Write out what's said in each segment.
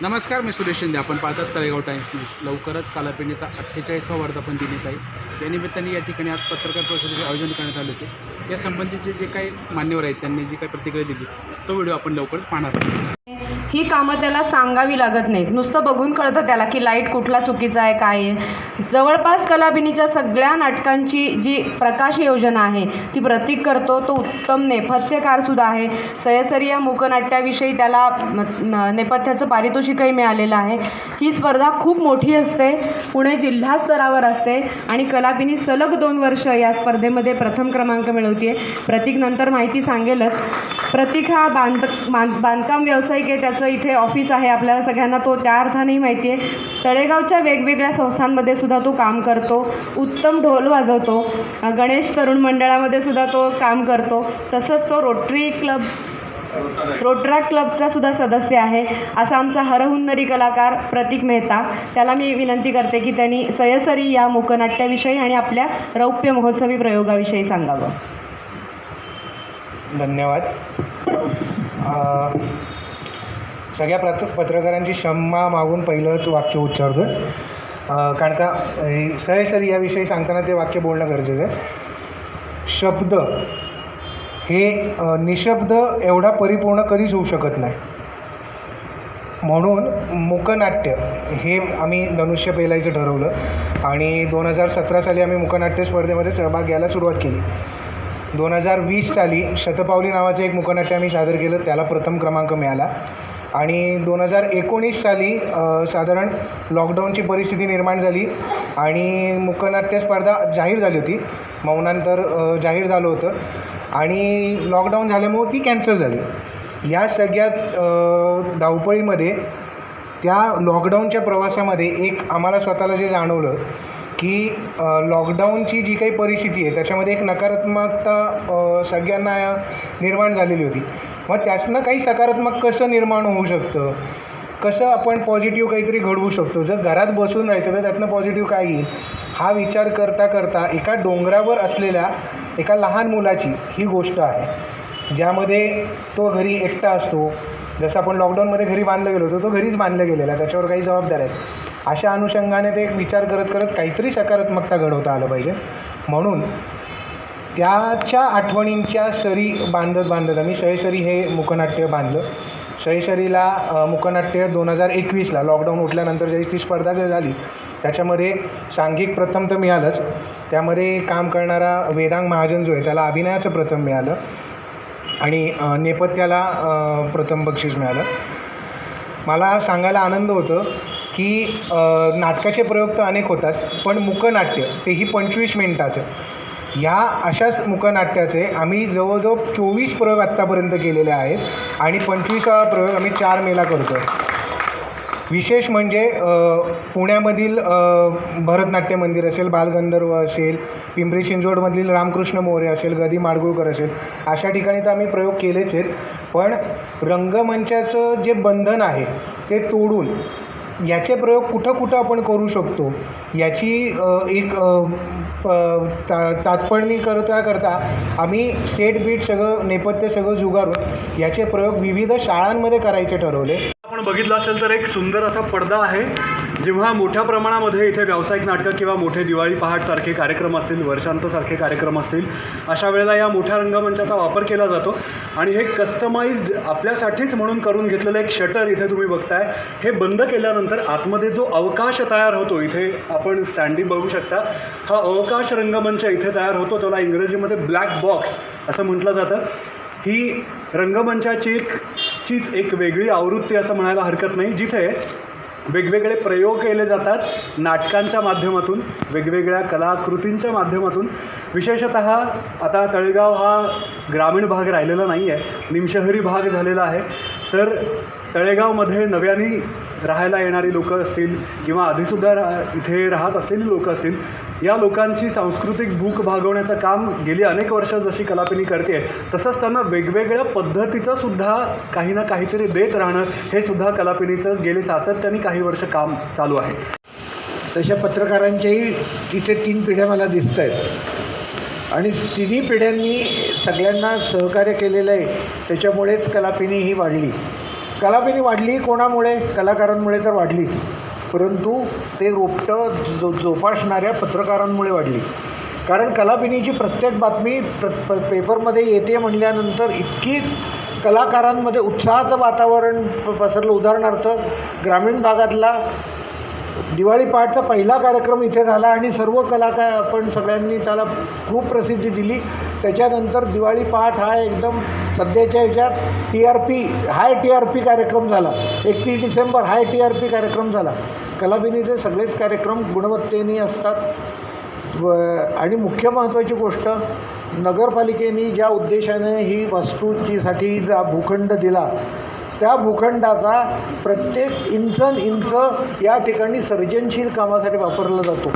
नमस्कार मी सुरेश शिंदे. आपण पाहतात तळेगाव टाइम्स न्यूज. लवकरच कालापिणीचा अठ्ठेचाळीसवा वर्धापन दिन येत आहे. यानिमित्ताने या ठिकाणी आज पत्रकार परिषदेचे आयोजन करण्यात आले होते. या संबंधीचे जे काही मान्यवर आहेत त्यांनी जी काही प्रतिक्रिया दिली तो व्हिडिओ आपण लवकरच पाहणार आहोत. ही कामं त्याला सांगावी लागत नाहीत. नुसतं बघून कळतं त्याला की लाइट कुठला चुकीचा आहे काय आहे. जवळपास कलाबिनीच्या सगळ्या नाटकांची जी प्रकाश योजना आहे ती प्रतीक करतो तो उत्तम नेपथ्यकारसुद्धा आहे. सयसरी या मूकनाट्याविषयी त्याला न- नेपथ्याचं पारितोषिकही मिळालेलं आहे. ही स्पर्धा खूप मोठी असते पुणे जिल्हा स्तरावर असते आणि कलापिनी सलग दोन वर्ष या स्पर्धेमध्ये प्रथम क्रमांक मिळवते प्रतीक नंतर माहिती सांगेलच. प्रतीक हा बांध बांधकाम व्यावसायिक आहे त्याचं इथे ऑफिस आहे आपल्याला सगळ्यांना तो त्या अर्थानेही माहिती आहे. तळेगावच्या वेगवेगळ्या संस्थांमध्ये सुद्धा तो काम करतो. उत्तम ढोल वाजवतो. गणेश तरुण मंडळामध्ये सुद्धा तो काम करतो. तसंच तो रोटरी क्लब रोटरा क्लबचा सुद्धा सदस्य आहे. असा आमचा हरहुन्नरी कलाकार प्रतीक मेहता. त्याला मी विनंती करते की त्यांनी सयसरी या मूकनाट्याविषयी आणि आपल्या रौप्य महोत्सवी प्रयोगाविषयी सांगावं. धन्यवाद. सगळ्या प्रत पत्रकारांची क्षमा मागून पहिलंच वाक्य उच्चारतो आहे कारण का सहसरी याविषयी सांगताना ते वाक्य बोलणं गरजेचं आहे. शब्द हे निशब्द एवढा परिपूर्ण कधीच होऊ शकत नाही. म्हणून मुकनाट्य हे आम्ही धनुष्य पेलायचं ठरवलं आणि दोन हजार सतरा साली आम्ही मुकनाट्य स्पर्धेमध्ये सहभाग घ्यायला सुरुवात केली. दोन हजार वीस साली शतपावली नावाचं एक मुकनाट्य आम्ही सादर केलं त्याला प्रथम क्रमांक मिळाला. आणि दोन हजार एकोणीस साली साधारण लॉकडाऊनची परिस्थिती निर्माण झाली आणि मुकनाट्य स्पर्धा जाहीर झाली होती. मौनांतर जाहीर झालं होतं. आणि लॉकडाऊन झाल्यामुळं ती कॅन्सल झाली. या सगळ्यात धावपळीमध्ये त्या लॉकडाऊनच्या प्रवासामध्ये एक आम्हाला स्वतःला जे जाणवलं की लॉकडाऊनची जी काही परिस्थिती आहे त्याच्यामध्ये एक नकारात्मकता सगळ्यांना निर्माण झालेली होती. मग त्यातनं काही सकारात्मक कसं निर्माण होऊ शकतं? कसं आपण पॉझिटिव्ह काहीतरी घडवू शकतो? जर घरात बसून राहायचं तर त्यातनं पॉझिटिव्ह काय येईल? हा विचार करता करता एका डोंगरावर असलेल्या एका लहान मुलाची ही गोष्ट आहे. ज्यामध्ये तो घरी एकटा असतो. जसं आपण लॉकडाऊनमध्ये घरी बांधलं गेलो होतो तो घरीच बांधलं गेलेला त्याच्यावर काही जबाबदार आहेत. अशा अनुषंगाने ते एक विचार करत करत काहीतरी सकारात्मकता घडवता आलं पाहिजे. म्हणून त्याच्या आठवणींच्या सरी बांधत बांधत आम्ही सहेसरी हे मुखनाट्य बांधलं. सहेसरीला मुखनाट्य मुकनाट्य दोन हजार एकवीसला लॉकडाऊन उठल्यानंतर ज्याची ती स्पर्धा झाली त्याच्यामध्ये सांघिक प्रथम तर मिळालंच. त्यामध्ये काम करणारा वेदांग महाजन जो आहे त्याला अभिनयाचं प्रथम मिळालं आणि नेपथ्याला प्रथम बक्षीस मिळालं. मला सांगायला आनंद होतं की नाटकाचे प्रयोग तर अनेक होतात पण मुकनाट्य तेही पंचवीस मिनिटाचं. ह्या अशाच मुकनाट्याचे आम्ही जवळजवळ चोवीस प्रयोग आत्तापर्यंत केलेले आहेत आणि पंचवीसावा प्रयोग आम्ही चार मेला करतो विशेष म्हणजे पुण्यामधील भरतनाट्य मंदिर असेल बालगंधर्व असेल पिंपरी चिंचवडमधील रामकृष्ण मोरे असेल गदी माडगुळकर असेल अशा ठिकाणी तर आम्ही प्रयोग केलेच आहेत. पण रंगमंचाचं जे बंधन आहे ते तोडून याचे प्रयोग कुठं कुठं आपण करू शकतो? याची एक ता तात्पळणी करता करता आम्ही सेट बीट सगळं नेपथ्य सगळं जुगारून याचे प्रयोग विविध शाळांमध्ये करायचे ठरवले. बघितलं असेल तर एक सुंदर असा पडदा आहे. जेव्हा मोठ्या प्रमाणामध्ये इथे व्यावसायिक नाटक किंवा मोठे दिवाळी पहाटसारखे कार्यक्रम असतील वर्षांतसारखे कार्यक्रम असतील अशा वेळेला या मोठ्या रंगमंचाचा वापर केला जातो. आणि हे कस्टमाइज्ड आपल्यासाठीच म्हणून करून घेतलेलं एक शटर इथे तुम्ही बघताय. हे बंद केल्यानंतर आतमध्ये जो अवकाश तयार होतो इथे आपण स्टँडिंग बघू शकता. हा अवकाश रंगमंच इथे तयार होतो त्याला इंग्रजीमध्ये ब्लॅक बॉक्स असं म्हटलं जातं. ही रंगमंचाची एक चीच एक वेगळी आवृत्ती असं म्हणायला हरकत नाही जिथे वेगवेगळे प्रयोग केले जातात नाटकांच्या माध्यमातून वेगवेगळ्या कलाकृतींच्या माध्यमातून. विशेषत आता तळेगाव हा ग्रामीण भाग राहिलेला नाही आहे निमशहरी भाग झालेला आहे. तर तळेगावमध्ये नव्याने राहायला येणारी लोकं असतील किंवा आधीसुद्धा रा इथे राहत असलेली लोकं असतील या लोकांची सांस्कृतिक भूक भागवण्याचं काम गेली अनेक वर्ष जशी कलापिनी करते तसंच त्यांना वेगवेगळ्या पद्धतीचं सुद्धा काही ना काहीतरी देत राहणं हे सुद्धा कलापिनीचं गेले सातत्याने काही वर्ष काम चालू आहे. तशा पत्रकारांच्याही तिथे तीन पिढ्या मला दिसत आहेत आणि तिन्ही पिढ्यांनी सगळ्यांना सहकार्य केलेलं आहे त्याच्यामुळेच कलापिनी ही वाढली. कलापिनी वाढली कोणामुळे? कलाकारांमुळे तर वाढलीच परंतु ते रोपटं जो जोपासणाऱ्या पत्रकारांमुळे वाढली. कारण कलापिनीची प्रत्येक बातमी प्र प- पेपरमध्ये येते म्हणल्यानंतर इतकी कलाकारांमध्ये उत्साहाचं वातावरण प- पसरलं. उदाहरणार्थ ग्रामीण भागातला दिवाळी पहाटचा पहिला कार्यक्रम इथे झाला आणि सर्व कलाकार आपण सगळ्यांनी त्याला खूप प्रसिद्धी दिली. त्याच्यानंतर दिवाळी पहाट हा एकदम सध्याच्या ह्याच्यात T R P high T R P कार्यक्रम झाला. एकतीस December high T R P कार्यक्रम झाला. कलाभिनीचे सगळेच कार्यक्रम गुणवत्तेने असतात. व आणि मुख्य महत्त्वाची गोष्ट नगरपालिकेने ज्या उद्देशाने ही वास्तूचीसाठी जा भूखंड दिला त्या भूखंडाचा प्रत्येक इंचन इंच या ठिकाणी सर्जनशील कामासाठी वापरला जातो.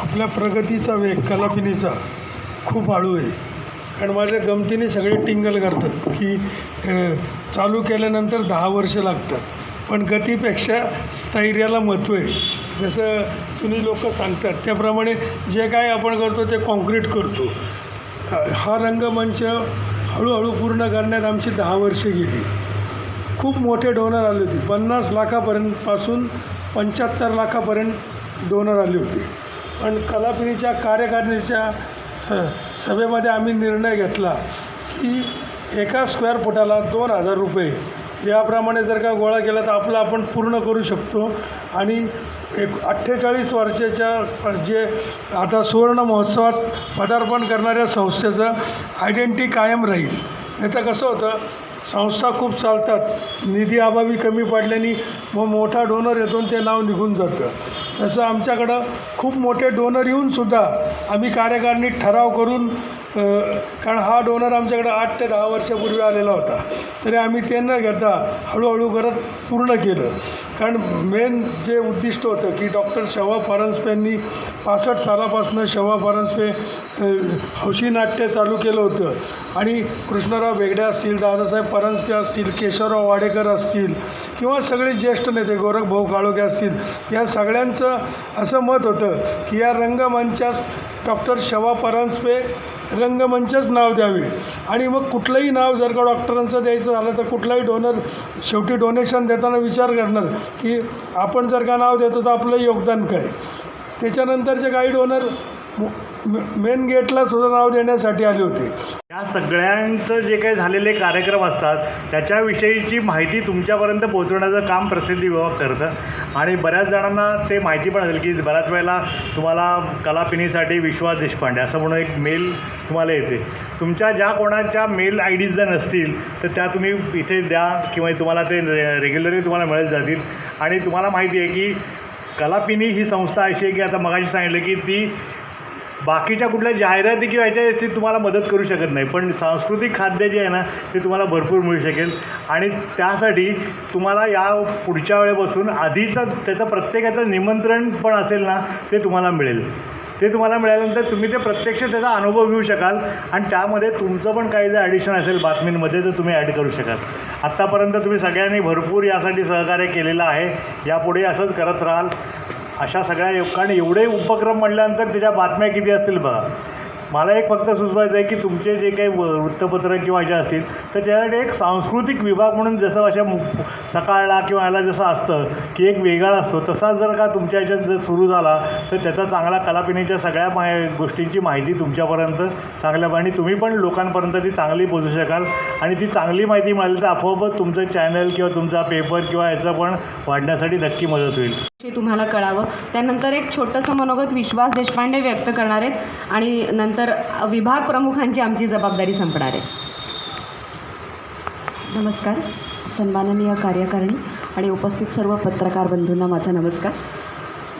आपल्या प्रगतीचा वेग कलापिनीचा खूप हळू आहे. कारण माझ्या गमतीने सगळे टिंगल करतात की चालू केल्यानंतर दहा वर्ष लागतात. पण गतीपेक्षा स्थैर्याला महत्त्व आहे. जसं जुनी लोक सांगतात त्याप्रमाणे जे काय आपण करतो ते कॉन्क्रीट करतो. हा रंगमंच हळूहळू पूर्ण करण्यात आमची दहा वर्षे गेली. खूप मोठे डोनर आले होते. पन्नास लाखापर्यंत पासून पंच्याहत्तर लाखापर्यंत डोनर आले होते. पण कलापिणीच्या कार्यकारिणीच्या स सभेमध्ये आम्ही निर्णय घेतला की एका स्क्वेअर फुटाला दोन हजार रुपये याप्रमाणे जर का गोळा केला तर आपलं आपण पूर्ण करू शकतो. आणि एक अठ्ठेचाळीस वर्षाच्या जे आता सुवर्ण महोत्सवात पदार्पण करणाऱ्या संस्थेचं आयडेंटिटी कायम राहील. नाही तर कसं होतं संस्था खूप चालतात. निधी अभावी कमी पडल्याने मग मोठा डोनर येतो ते नाव निघून जातं. तसं आमच्याकडं खूप मोठे डोनर येऊनसुद्धा आम्ही कार्यकारिणीत ठराव करून कारण हा डोनर आमच्याकडं आठ ते दहा वर्षापूर्वी आलेला होता. तरी आम्ही ते न घेता हळूहळू करत पूर्ण केलं. कारण मेन जे उद्दिष्ट होतं की डॉक्टर शवा परांजपेंनी पासष्ट सालापासून शवा परांजपे हौशी नाट्य चालू केलं होतं. आणि कृष्णराव बेगडे असतील दादासाहेब परांजपे असतील केशवराव वाडेकर असतील किंवा सगळे ज्येष्ठ नेते गोरखभाऊ काळोखे असतील या सगळ्यांचं असं मत होतं की या रंगमंचास डॉक्टर शवा परांजपे रंगमंचच नाव द्यावे. आणि मग कुठलंही नाव जर का डॉक्टरांचं द्यायचं झालं तर कुठलाही डोनर शेवटी डोनेशन देताना विचार करणार की आपण जर का नाव देतो तर आपलं योगदान काय? त्याच्यानंतरचे काही डोनर मेन गेटला सुद्धा नाव देण्यासाठी आले होते. या सगळ्यांचं जे काही झालेले कार्यक्रम असतात त्याच्याविषयीची माहिती तुमच्यापर्यंत पोहोचवण्याचं काम प्रसिद्धी विभाग करतं. आणि बऱ्याच जणांना ते माहिती पण असेल की बऱ्याच वेळेला तुम्हाला कलापिनीसाठी विश्वास देशपांडे असं म्हणून एक मेल तुम्हाला येते. तुमच्या ज्या कोणाच्या मेल आय डीज जर नसतील तर त्या तुम्ही इथे द्या किंवा तुम्हाला ते रेग्युलरली तुम्हाला मिळत जातील. आणि तुम्हाला माहिती आहे की कलापिनी ही संस्था अशी आहे की आता मगाशी सांगितलं की ती बाकीच्या कुठल्या जाहिराती किंवा ह्याच्या ती तुम्हाला मदत करू शकत नाही. पण सांस्कृतिक खाद्य जे आहे ना ते तुम्हाला भरपूर मिळू शकेल. आणि त्यासाठी तुम्हाला या पुढच्या वेळेपासून आधीचं त्याचं प्रत्येकाचं निमंत्रण पण असेल ना ते तुम्हाला मिळेल. ते तुम्हाला मिळाल्यानंतर तुम्ही ते प्रत्यक्ष त्याचा अनुभव घेऊ शकाल. आणि त्यामध्ये तुमचं पण काही जर ॲडिशन असेल बातमींमध्ये तर तुम्ही ॲड करू शकाल. आत्तापर्यंत तुम्ही सगळ्यांनी भरपूर यासाठी सहकार्य केलेलं आहे. यापुढे असंच करत राहाल. अशा सगळ्या योग- कारण एवढे उपक्रम म्हटल्यानंतर त्याच्या बातम्या किती असतील बघा. मला एक फक्त सुचवायचं आहे की तुमचे जे काही व- वृत्तपत्र किंवा जे असतील तर त्यासाठी एक सांस्कृतिक विभाग म्हणून जसं अशा मु सकाळला किंवा याला जसं असतं की एक वेगळा असतो तसाच जर का तुमच्या ह्याच्यात जर सुरू झाला तर त्याचा चांगला कलापिनीच्या सगळ्या मा गोष्टींची माहिती तुमच्यापर्यंत चांगल्या आणि तुम्ही पण लोकांपर्यंत ती चांगली पोचू शकाल. आणि ती चांगली माहिती मिळाली तर आपोआपच तुमचं चॅनल किंवा तुमचा पेपर किंवा याचं पण वाढण्यासाठी नक्की मदत होईल. तुम्हाला कळावं. त्यानंतर एक छोटंसं मनोगत विश्वास देशपांडे व्यक्त करणार आहेत आणि नंतर विभाग प्रमुखांची आमची जबाबदारी संपणार आहे. नमस्कार. सन्माननीय कार्यकारिणी आणि उपस्थित सर्व पत्रकार बंधूंना माझा नमस्कार.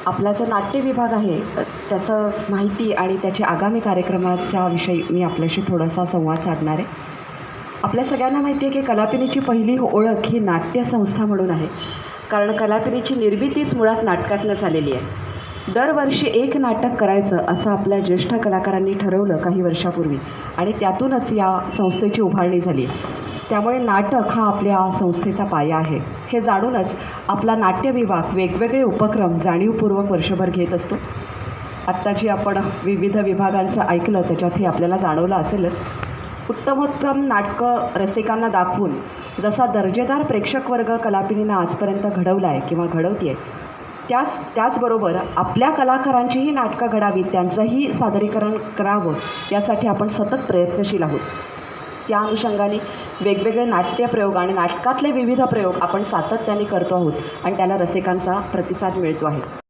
आपला जो नाट्य विभाग आहे त्याचं माहिती आणि त्याच्या आगामी कार्यक्रमाच्या विषयी मी आपल्याशी थोडासा संवाद साधणार आहे. आपल्या सगळ्यांना माहिती आहे की कलापिनीची पहिली ओळख ही नाट्यसंस्था म्हणून आहे. कारण कलाकरीची निर्मितीच मुळात नाटकातनं झालेली आहे. दरवर्षी एक नाटक करायचं असं आपल्या ज्येष्ठ कलाकारांनी ठरवलं काही वर्षापूर्वी आणि त्यातूनच या संस्थेची उभारणी झाली. त्यामुळे नाटक हा आपल्या संस्थेचा पाया आहे. हे जाणूनच आपला नाट्य विभाग वेगवेगळे उपक्रम जाणीवपूर्वक वर्षभर घेत असतो. आत्ता जी आपण विविध विभागांचं ऐकलं त्याच्यात हे आपल्याला जाणवलं असेलच. उत्तमोत्तम नाटकं रसिकांना दाखवून जसा दर्जेदार प्रेक्षक वर्ग कलापिनीनं आजपर्यंत घडवला आहे किंवा घडवते आहे त्याच त्याचबरोबर आपल्या कलाकारांचीही नाटकं घडावीत त्यांचंही सादरीकरण करावं यासाठी आपण सतत प्रयत्नशील आहोत. त्या अनुषंगाने वेगवेगळे नाट्यप्रयोग आणि नाटकातले विविध प्रयोग आपण सातत्याने करतो आहोत आणि त्याला रसिकांचा प्रतिसाद मिळतो आहे.